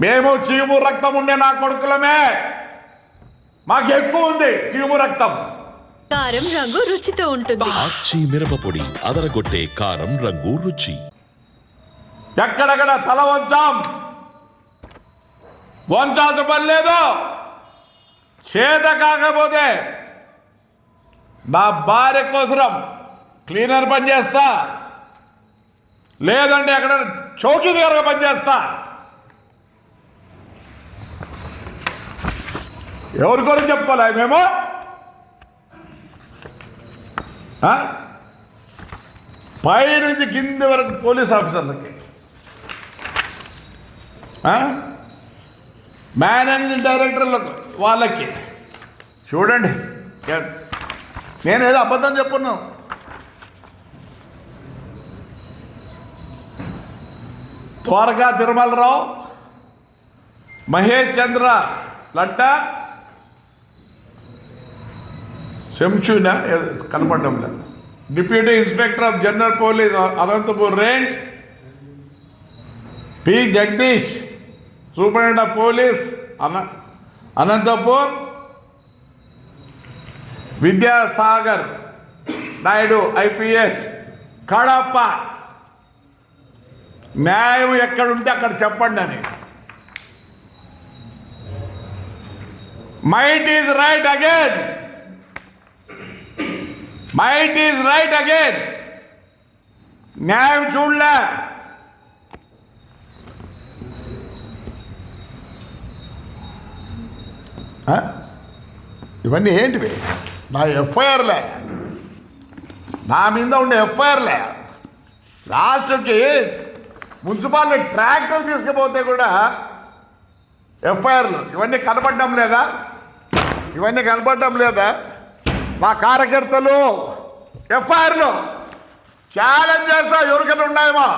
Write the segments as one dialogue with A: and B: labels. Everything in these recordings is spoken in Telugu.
A: మేము చీము రక్తం ఉండే నా కొడుకులమే. మాకు ఎక్కువ ఉంది చీము రక్తం.
B: కారం రంగు రుచితో ఉంటుంది.
C: ఆచి మిరపపొడి అదరగొట్టే కారం రంగు రుచి.
A: ఎక్కడెక్కడ తల వంచాం. వంచాల్సిన పని లేదు. చేత కాకపోతే నా భార్య కోసరం క్లీనర్ పని చేస్తా. లేదంటే ఎక్కడ చౌకీ దగ్గర పని చేస్తా ఎవరి గురించి చెప్పుకోలే మేము? పైనుంచి పై నుంచి కింది వరకు పోలీస్ ఆఫీసర్లకి. మేనేజింగ్ డైరెక్టర్లకు వాళ్ళకి. చూడండి. నేను ఏదో అబద్ధం చెప్పున్నాను త్వరగా తిరుమలరావు మహేష్ చంద్ర లడ్డా శంషునా కనపడడం లేదు. Deputy inspector of general police Anantapur range P. Jagadish superintendent of police అన అనంతపూర్ విద్యాసాగర్ నాయుడు ఐపీఎస్ కడప. న్యాయం ఎక్కడుంటే అక్కడ చెప్పండి అని. Might is right again. Might is right again న్యాయం చూడలే ఇవన్నీ ఏంటివి నా ఎఫ్ఐఆర్లే నా మీద ఉండే ఎఫ్ఐఆర్లే లాస్ట్కి మున్సిపాలిటీ ట్రాక్టర్ తీసుకుపోతే కూడా ఎఫ్ఐఆర్లు ఇవన్నీ కనపడడం లేదా ఇవన్నీ కనపడడం లేదా మా కార్యకర్తలు ఎఫ్ఐఆర్లు ఛాలెంజ్ చేస్తా ఎవరికైనా ఉన్నాయేమో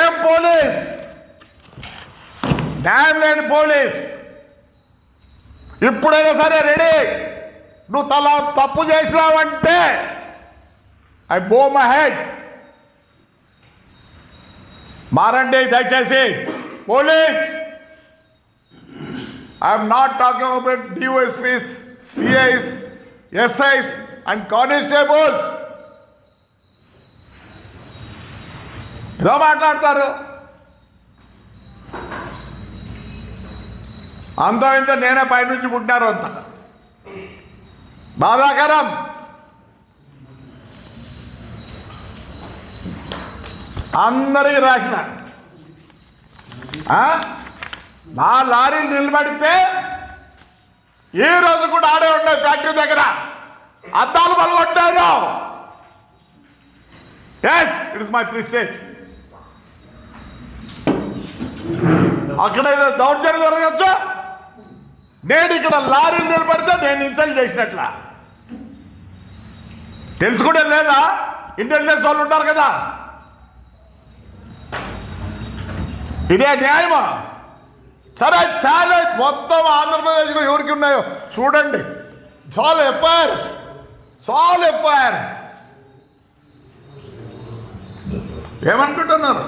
A: ఏం పోలీస్? న్యాయం లేని పోలీస్. ఇప్పుడైనా సరే రెడీ. నువ్వు తల తప్పు చేసినావంటే ఐ బో మై హెడ్. మారండి దయచేసి. Police! I'm not talking about DSPs CIs SIs and constables ఏదో మాట్లాడతారు? అంత ఇంత నేనే పైనుంచి పుట్టినారు అంత. బాధాకరం. అందరికీ రాసిన. ఆ? నా లారీలు నిలబడితే ఈ రోజు కూడా ఆడే ఉన్నాయి ఫ్యాక్టరీ దగ్గర అద్దాలు పలగొట్టారు. Yes it is my prestige అక్కడ ఏదో దౌర్జన్యం జరగచ్చు? నేను ఇక్కడ లారీలు నిలబడితే నేను ఇన్సల్ట్ చేసినట్ల. తెలుసుకుంటే లేదా? ఇంటెలిజెన్స్ వాళ్ళు ఉంటారు కదా. ఇదే న్యాయమా? సరే చాలా మొత్తం ఆంధ్రప్రదేశ్లో ఎవరికి ఉన్నాయో చూడండి. సాల్ ఎఫ్ఐఆర్స్ సాల్ ఎఫ్ఐఆర్స్ ఏమనుకుంటున్నారు?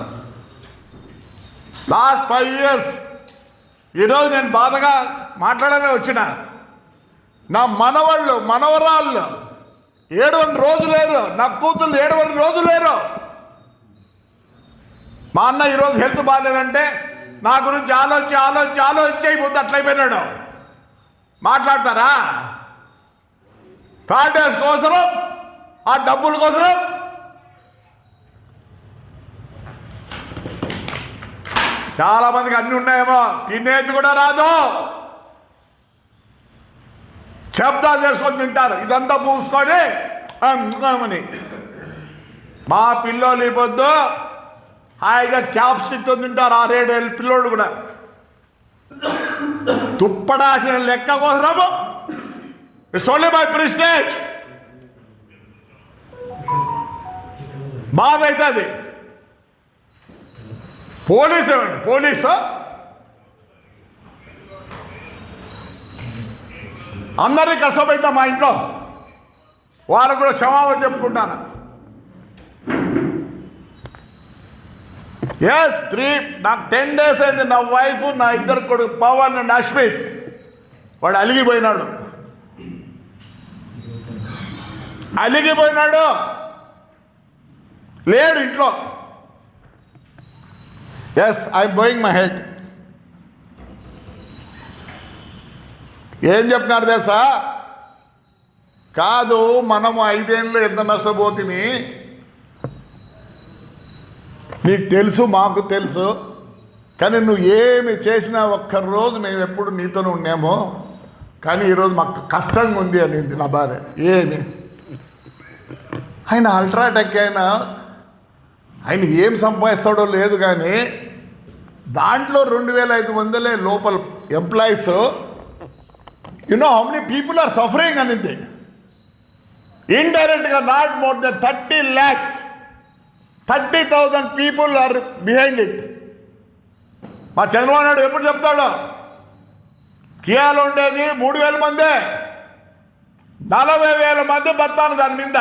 A: లాస్ట్ ఫైవ్ ఇయర్స్ ఈరోజు నేను బాధగా మాట్లాడాలని వచ్చిన. నా మనవాళ్ళు మనవరాళ్ళు ఏడవని రోజు లేరు. నా కూతుళ్ళు ఏడవని రోజు లేరు. మా అన్న ఈరోజు హెల్త్ బాగాలేదంటే నా గురించి ఆలోచి ఆలోచి ఆలోచించి అయిపోతే అట్లయిపోయినాడు మాట్లాడతారా? ఫ్యాటేస్ కోసం ఆ డబ్బుల కోసం చాలా మందికి ఉన్నాయేమో తినేది కూడా రాదు. శబ్దాలు చేసుకొని తింటారు. ఇదంతా పూసుకొని అందుకోమని మా పిల్లలు ఈ పొద్దు హాయిగా చాప్ స్టిక్ తింటారు ఆరేడేళ్ళ పిల్లోడు కూడా. తుప్పడాసిన లెక్క కోసము ఇట్స్ ఓన్లీ మై ప్రిస్టేజ్ బాధ అవుతుంది పోలీసు ఏమండి? పోలీసు? అందరినీ కష్టపెట్టాం మా ఇంట్లో. వాళ్ళకు కూడా క్షమాపణ చెప్పుకుంటాను. ఎస్ త్రీ నాకు టెన్ డేస్ అయింది నా వైఫ్ నా ఇద్దరు కొడుకు పవన్ అండ్ అశ్విత్ వాడు అలిగిపోయినాడు. అలిగిపోయినాడు. లేడు ఇంట్లో. Yes I bowing my head ఏం చెప్తున్నారు తెలుసా? కాదు మనము ఐదేళ్ళు ఎంత నష్టపోతుంది నీకు తెలుసు మాకు తెలుసు. కానీ నువ్వు ఏమి చేసినా ఒక్క రోజు మేము ఎప్పుడు నీతోనే ఉన్నామో. కానీ ఈరోజు మాకు కష్టంగా ఉంది అనింది నా భార్య. ఏమి? ఆయన అల్ట్రాటెక్ అయినా ఆయన ఏం సంపాదిస్తాడో లేదు కానీ దాంట్లో రెండు వేల ఐదు వందలే లోపల employees you know how many people are suffering అనింది. ఇండైరెక్ట్గా not more than thirty lakhs thirty thousand people are behind it. మా చంద్రబాబు నాయుడు ఎప్పుడు చెప్తాడు? కియాలో ఉండేది మూడు వేల మందే. నలభై వేల మంది బతాను దాని మీద.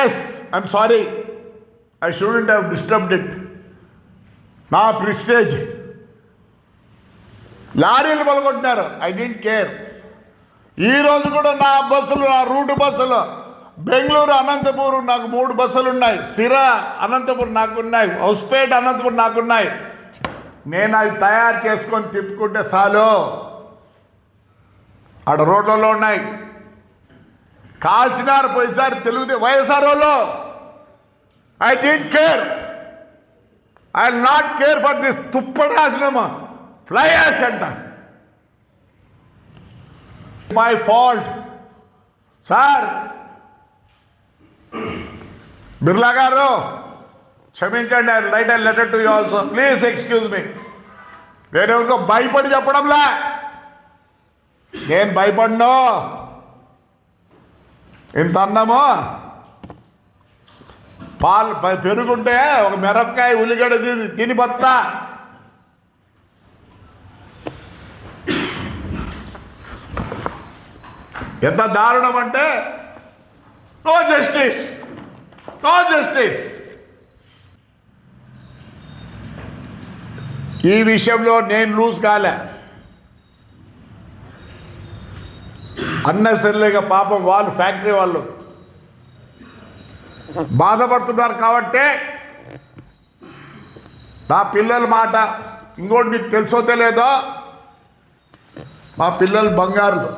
A: Yes I'm sorry I shouldn't have disturbed it నా ప్రిస్టేజ్. లారీలు పలుకుంటున్నారు ఐ డెంట్ కేర్ ఈరోజు కూడా నా బస్సులు నా రూట్ బస్సులు బెంగళూరు అనంతపూర్ నాకు మూడు బస్సులు ఉన్నాయి సిరా నాకు నాకున్నాయి. హౌస్పేట్ అనంతపురం నాకున్నాయి. నేను అవి తయారు చేసుకొని తిప్పుకుంటే చాలు. ఆడ రోడ్లలో ఉన్నాయి. కాల్చినారు పోయిసారి తెలుగుదే వైఎస్ఆర్ వాళ్ళు. I don't care. I not care for this fly ఆ అంట. మై ఫాల్ట్ సార్ బిర్లా గారు క్షమించండి light and letter to you also. Please excuse me నేను ఎవరికో భయపడి చెప్పడంలా. నేను భయపడ్ను. ఇంత అన్నము. పాలు పెరుగుంటే ఒక మిరపకాయ ఉల్లిగడ్డ తిని తిని బత్తా. ఎంత దారుణం అంటే నో జస్టిస్ నో జస్టిస్ ఈ విషయంలో నేను లూజ్ కాలే. అన్నెసరిగా పాపం వాళ్ళు ఫ్యాక్టరీ వాళ్ళు బాధపడుతున్నారు కాబట్టే నా పిల్లల మాట ఇంకోటి మీకు తెలుసో తెలియదో మా పిల్లలు బంగారులు.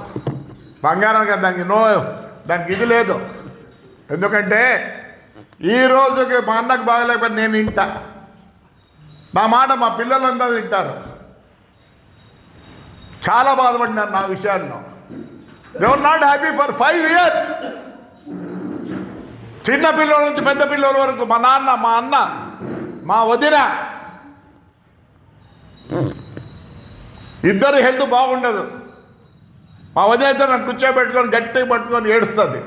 A: బంగారం కదా దానికి నో దానికి ఇది లేదు. ఎందుకంటే ఈ రోజుకి మా అన్నకు బాగలేకపోతే నేను వింటా నా మాట మా పిల్లలంతా తింటారు. చాలా బాధపడినారు నా విషయాల్లో. They were not happy for five years చిన్న పిల్లల నుంచి పెద్ద పిల్లల వరకు మా నాన్న మా అన్న మా వదిన. ఇద్దరు హెల్త్ బాగుండదు. మా వదిన అయితే నన్ను కూర్చోబెట్టుకొని గట్టిగా పట్టుకొని ఏడుస్తుంది.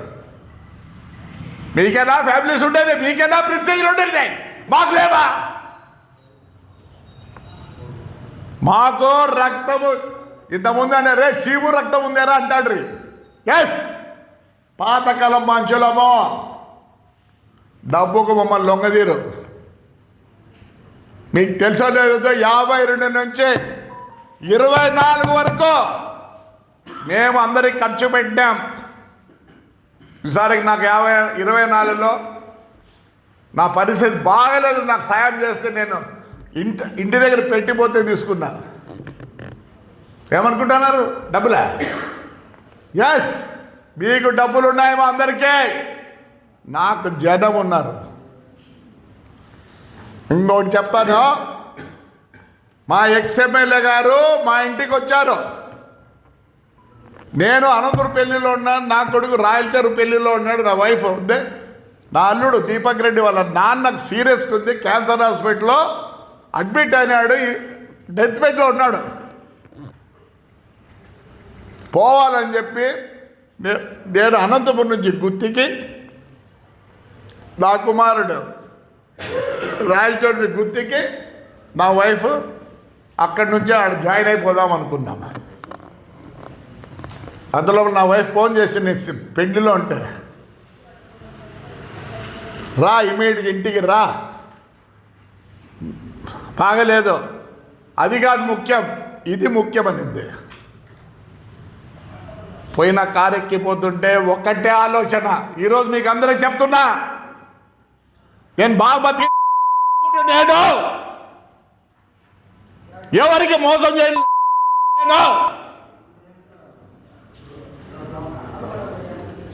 A: మీకైనా ఫ్యామిలీస్ ఉండేది? మీకైనా ప్రిస్టేజ్లు ఉండేది? మాకు లేవా? మాకు రక్తము ఇంతకుముందు అంటే రే చీము రక్తం ఉందేరా అంటాడు రీ. ఎస్ పాతకాలం మనుషులమో డబ్బుకు మమ్మల్ని లొంగదీరు. మీకు తెలుసో లేదో యాభై రెండు నుంచి ఇరవై నాలుగు వరకు మేము అందరికి ఖర్చు పెట్టాం. ఈసారికి నాకు యాభై ఇరవై నాలుగులో నా పరిస్థితి బాగలేదు నాకు సాయం చేస్తే నేను ఇంటి ఇంటి దగ్గర పెట్టిపోతే తీసుకున్నా. ఏమనుకుంటున్నారు? డబ్బులా? ఎస్ మీకు డబ్బులు ఉన్నాయేమో అందరికీ. నాకు జనం ఉన్నారు. ఇంకొకటి చెప్తాను. మా ఎక్స్ ఎమ్మెల్యే గారు మా ఇంటికి వచ్చారు. నేను అనంతపురం పెళ్ళిలో ఉన్నాను నా కొడుకు రాయలచెరు పెళ్ళిలో ఉన్నాడు నా వైఫ్ ఉంది. నా అల్లుడు దీపక్ రెడ్డి వాళ్ళ నాన్నకు సీరియస్గా ఉంది క్యాన్సర్ హాస్పిటల్లో అడ్మిట్ అయినాడు డెత్ బెడ్లో ఉన్నాడు. పోవాలని చెప్పి నేను అనంతపురం నుంచి గుత్తికి నా కుమారుడు రాయలచోటి గుత్తికి నా వైఫ్ అక్కడి నుంచి ఆడ జాయిన్ అయిపోదాం అనుకున్నాము అందులో నా వైఫ్ ఫోన్ చేసి నేను సి- పెళ్ళిలో ఉంటే రా ఇమీడియట్గా ఇంటికి రా. బాగలేదు. అది కాదు ముఖ్యం. ఇది ముఖ్యమనింది పోయిన కారెక్కిపోతుంటే ఒక్కటే ఆలోచన. ఈరోజు మీకు అందరికి చెప్తున్నా. నేను బాగా నేను ఎవరికి మోసం చేయను?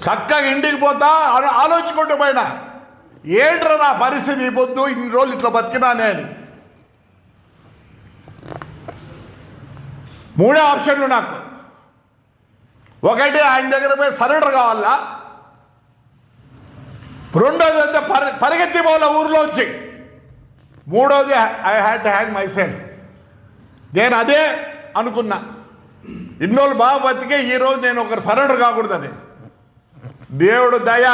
A: చక్కగా ఇంటికి పోతా అని ఆలోచించుకుంటూ పోయినా. ఏంట్రా నా పరిస్థితి ఈ పొద్దు? ఇన్ని రోజులు ఇట్లా బతికినానే అని మూడే ఆప్షన్లు నాకు. ఒకటి ఆయన దగ్గర పోయి సరెండర్ కావాలా? రెండోది అయితే పరి పరిగెత్తి పోవాల ఊర్లో వచ్చి మూడోది I had to hang myself నేను అదే అనుకున్నా. ఇన్నోళ్ళు బాగా బతికే ఈరోజు నేను ఒకరు సరెండర్ కాకూడదని దేవుడు దయ.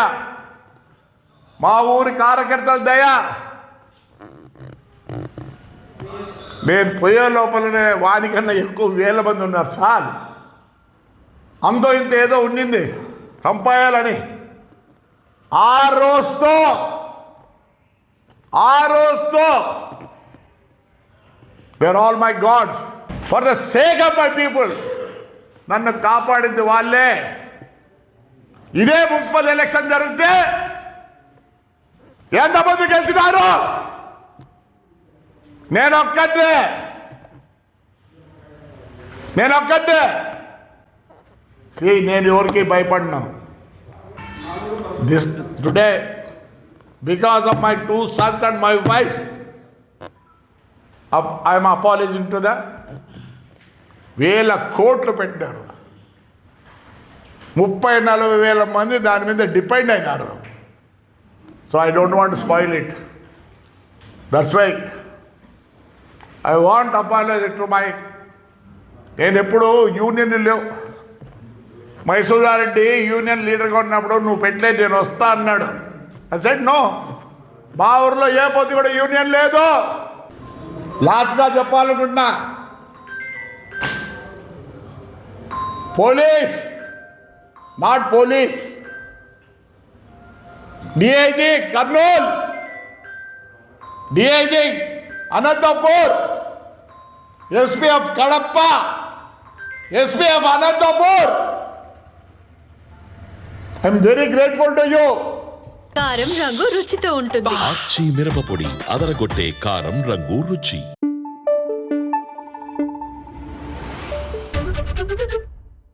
A: మా ఊరి కార్యకర్తల దయ. నేను పోయే లోపలనే వానికన్నా ఎక్కువ వేల మంది ఉన్నారు సార్. అంతో ఇంత ఏదో ఉండింది చంపాయాలని. ఆ రోజుతో ఆ రోజుతో they're all my gods for the sake of my people నన్ను కాపాడింది వాళ్ళే. ఇదే మున్సిపల్ ఎలక్షన్ జరిగితే ఎంతమంది గెలిచినారు? నేను ఒక్కటే నేను ఒక్కటే సి నేను ఎవరికి భయపడినా. This today because of my two sons and my wife I'm apologising to the వేల కోట్లు పెట్టారు ముప్పై నలభై వేల మంది దాని మీద డిపెండ్ అయినారు. So I don't want spoil it that's why I want apology to my నేను ఎప్పుడు యూనియన్ లేవు. మైసూరారెడ్డి యూనియన్ లీడర్గా ఉన్నప్పుడు నువ్వు పెట్టలేదు నేను వస్తా అన్నాడు. ఐ సెడ్ నో మా ఊర్లో ఏ పొద్దు కూడా యూనియన్ లేదు. లాస్ట్గా చెప్పాలనుకుంటున్నా. Police not police DIG Kurnool DIG Anantapur SP of Kadapa SP of Anantapur I'm very grateful to you
B: కారం రంగు రుచితో ఉంటుంది.
C: పచ్చి మిరపపొడి అదరగొట్టే కారం రంగు రుచి.